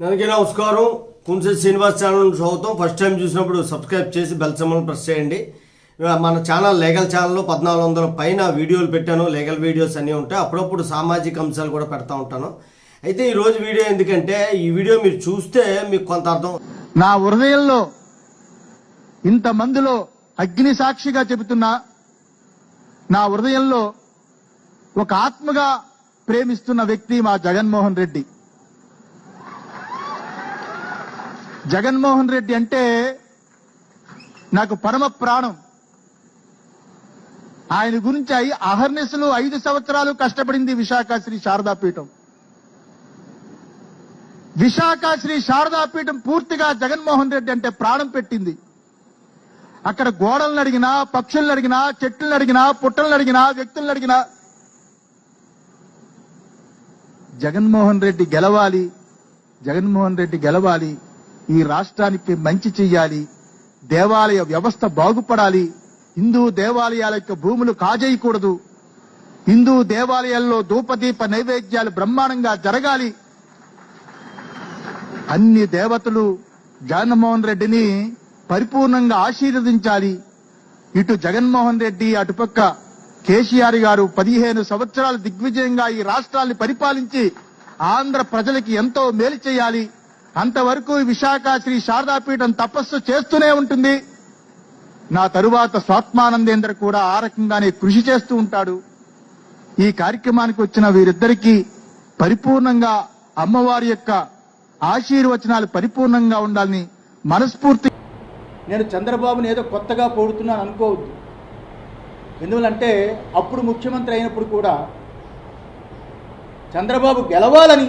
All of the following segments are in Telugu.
అందరికీ నమస్కారం. కుంసే శ్రీనివాస్ ఛానల్ స్వాగతం. ఫస్ట్ టైం చూసినప్పుడు సబ్స్క్రైబ్ చేసి బెల్ సింబల్ ప్రెస్ చేయండి. మన ఛానల్ లీగల్ ఛానల్లో పద్నాలుగు వందల పైన వీడియోలు పెట్టాను. లీగల్ వీడియోస్ అన్నీ ఉంటాయి. అప్పుడప్పుడు సామాజిక అంశాలు కూడా పెడతా ఉంటాను. అయితే ఈరోజు వీడియో ఎందుకంటే ఈ వీడియో మీరు చూస్తే మీకు కొంత అర్థం. నా హృదయంలో ఇంతమందిలో అగ్ని సాక్షిగా చెబుతున్నా నా హృదయంలో ఒక ఆత్మగా ప్రేమిస్తున్న వ్యక్తి మా జగన్మోహన్ రెడ్డి. జగన్మోహన్ రెడ్డి అంటే నాకు పరమ ప్రాణం. ఆయన గురించి అయి అహర్నిశలు ఐదు సంవత్సరాలు కష్టపడింది విశాఖ శ్రీ శారదాపీఠం. విశాఖ శ్రీ శారదాపీఠం పూర్తిగా జగన్మోహన్ రెడ్డి అంటే ప్రాణం పెట్టింది. అక్కడ గోడలను అడిగినా పక్షులను అడిగినా చెట్లను అడిగినా పుట్టలను అడిగినా వ్యక్తులను అడిగినా జగన్మోహన్ రెడ్డి గెలవాలి జగన్మోహన్ రెడ్డి గెలవాలి ఈ రాష్ట్రానికి మంచి చెయ్యాలి. దేవాలయ వ్యవస్థ బాగుపడాలి. హిందూ దేవాలయాల యొక్క భూములు కాజేయకూడదు. హిందూ దేవాలయాల్లో ధూపదీప నైవేద్యాలు బ్రహ్మాండంగా జరగాలి. అన్ని దేవతలు జగన్మోహన్ రెడ్డిని పరిపూర్ణంగా ఆశీర్వదించాలి. ఇటు జగన్మోహన్ రెడ్డి అటుపక్క కేసీఆర్ గారు పదిహేను సంవత్సరాలు దిగ్విజయంగా ఈ రాష్ట్రాన్ని పరిపాలించి ఆంధ్ర ప్రజలకి ఎంతో మేలు చేయాలి. అంతవరకు విశాఖ శ్రీ శారదాపీఠం తపస్సు చేస్తూనే ఉంటుంది. నా తరువాత స్వాత్మానందేంద్ర కూడా ఆ రకంగానే కృషి చేస్తూ ఉంటాడు. ఈ కార్యక్రమానికి వచ్చిన వీరిద్దరికీ పరిపూర్ణంగా అమ్మవారి యొక్క ఆశీర్వచనాలు పరిపూర్ణంగా ఉండాలని మనస్ఫూర్తి నేను చంద్రబాబుని ఏదో కొత్తగా పోడుతున్నాను అనుకోవద్దు. ఎందువలంటే అప్పుడు ముఖ్యమంత్రి అయినప్పుడు కూడా చంద్రబాబు గెలవాలని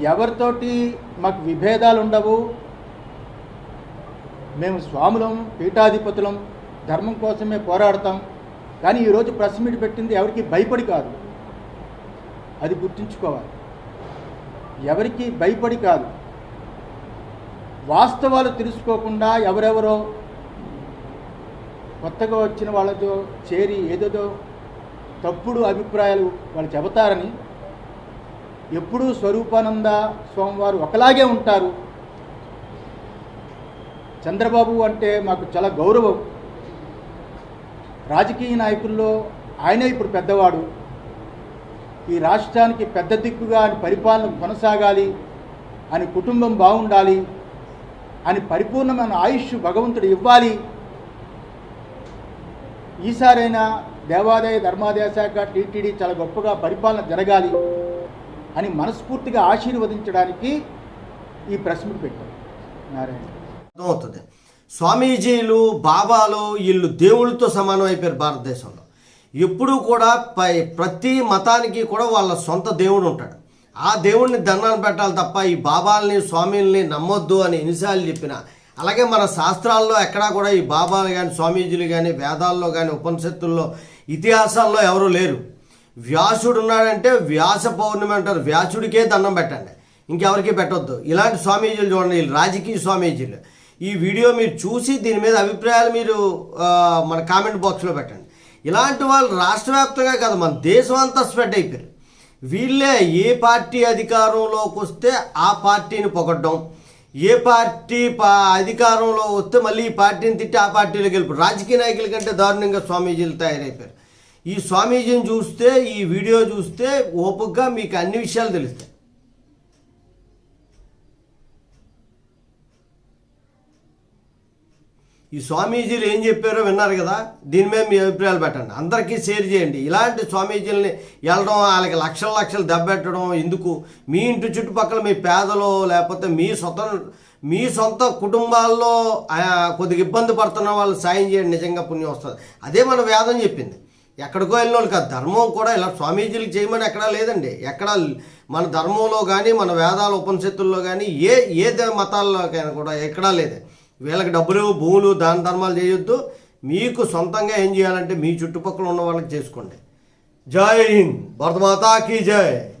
ఎవరితోటి మాకు విభేదాలు ఉండవు మేము స్వాములం పీఠాధిపతులం ధర్మం కోసమే పోరాడతాం. కానీ ఈరోజు ప్రెస్ మీట్ పెట్టింది ఎవరికి భయపడి కాదు. అది గుర్తుంచుకోవాలి. ఎవరికి భయపడి కాదు. వాస్తవాలు తెలుసుకోకుండా ఎవరెవరో కొత్తగా వచ్చిన వాళ్ళతో చేరి ఏదేదో తప్పుడు అభిప్రాయాలు వాళ్ళు చెబుతారని ఎప్పుడూ స్వరూపానంద స్వామివారు ఒకలాగే ఉంటారు. చంద్రబాబు అంటే మాకు చాలా గౌరవం. రాజకీయ నాయకుల్లో ఆయనే ఇప్పుడు పెద్దవాడు. ఈ రాష్ట్రానికి పెద్ద దిక్కుగా పరిపాలన కొనసాగాలి అని కుటుంబం బాగుండాలి అని పరిపూర్ణమైన ఆయుష్ భగవంతుడు ఇవ్వాలి. ఈసారైనా దేవాదాయ ధర్మాదాయ శాఖ టీటీడీ చాలా గొప్పగా పరిపాలన జరగాలి. అని మనస్ఫూర్తిగా ఆశీర్వదించడానికి ఈ ప్రెస్ మీట్ పెట్టారు. నారాయణ. అర్థమవుతుంది. స్వామీజీలు బాబాలు వీళ్ళు దేవుళ్ళతో సమానం అయిపోయారు భారతదేశంలో. ఎప్పుడూ కూడా పై- ప్రతి మతానికి కూడా వాళ్ళ సొంత దేవుడు ఉంటాడు. ఆ దేవుడిని దండాన్ని పెట్టాలి తప్ప ఈ బాబాల్ని స్వామీల్ని నమ్మొద్దు అని ఎన్నిసార్లు చెప్పిన అలాగే మన శాస్త్రాల్లో ఎక్కడా కూడా ఈ బాబాలు కానీ స్వామీజీలు కానీ వేదాల్లో కానీ ఉపనిషత్తుల్లో ఇతిహాసాల్లో ఎవరూ లేరు. వ్యాసుడు ఉన్నాడంటే వ్యాస పౌర్ణమి అంటారు. వ్యాసుడికే దండం పెట్టండి. ఇంకెవరికి పెట్టొద్దు. ఇలాంటి స్వామీజీలు చూడండి. వీళ్ళు రాజకీయ స్వామీజీలు. ఈ వీడియో మీరు చూసి దీని మీద అభిప్రాయాలు మీరు మన కామెంట్ బాక్స్లో పెట్టండి. ఇలాంటి వాళ్ళు రాష్ట్ర వ్యాప్తంగా కాదు మన దేశం అంతా స్ప్రెడ్ అయిపోయారు. వీళ్ళే ఏ పార్టీ అధికారంలోకి వస్తే ఆ పార్టీని పొగడ్డం. ఏ పార్టీ పా అధికారంలో వస్తే మళ్ళీ ఈ పార్టీని తిట్టి ఆ పార్టీలో గెలుపు రాజకీయ నాయకుల కంటే దారుణంగా స్వామీజీలు తయారైపోయారు. ఈ స్వామీజీని చూస్తే ఈ వీడియో చూస్తే ఓపికగా మీకు అన్ని విషయాలు తెలుస్తాయి. ఈ స్వామీజీలు ఏం చెప్పారో విన్నారు కదా? దీని మీద మీ అభిప్రాయాలు పెట్టండి. అందరికీ షేర్ చేయండి. ఇలాంటి స్వామీజీలని వెళ్ళడం వాళ్ళకి లక్షల లక్షలు దెబ్బెట్టడం ఎందుకు? మీ ఇంటి చుట్టుపక్కల మీ పేదలు లేకపోతే మీ సొంత మీ సొంత కుటుంబాల్లో కొద్దిగా ఇబ్బంది పడుతున్న వాళ్ళు సాయం చేయండి. నిజంగా పుణ్యం వస్తుంది. అదే మన వేదం చెప్పింది. ఎక్కడికో వెళ్ళిన వాళ్ళు కాదు. ధర్మం కూడా ఇలా స్వామీజీలకు చేయమని ఎక్కడా లేదండి. ఎక్కడ మన ధర్మంలో కానీ మన వేదాల ఉపనిషత్తుల్లో కానీ ఏ ఏ మతాల్లోకైనా కూడా ఎక్కడా లేదు. వీళ్ళకి డబ్బులు భూములు దాన ధర్మాలు చేయొద్దు. మీకు సొంతంగా ఏం చేయాలంటే మీ చుట్టుపక్కల ఉన్న వాళ్ళకి చేసుకోండి. జై హింద్. భరతమాతా కీ జై.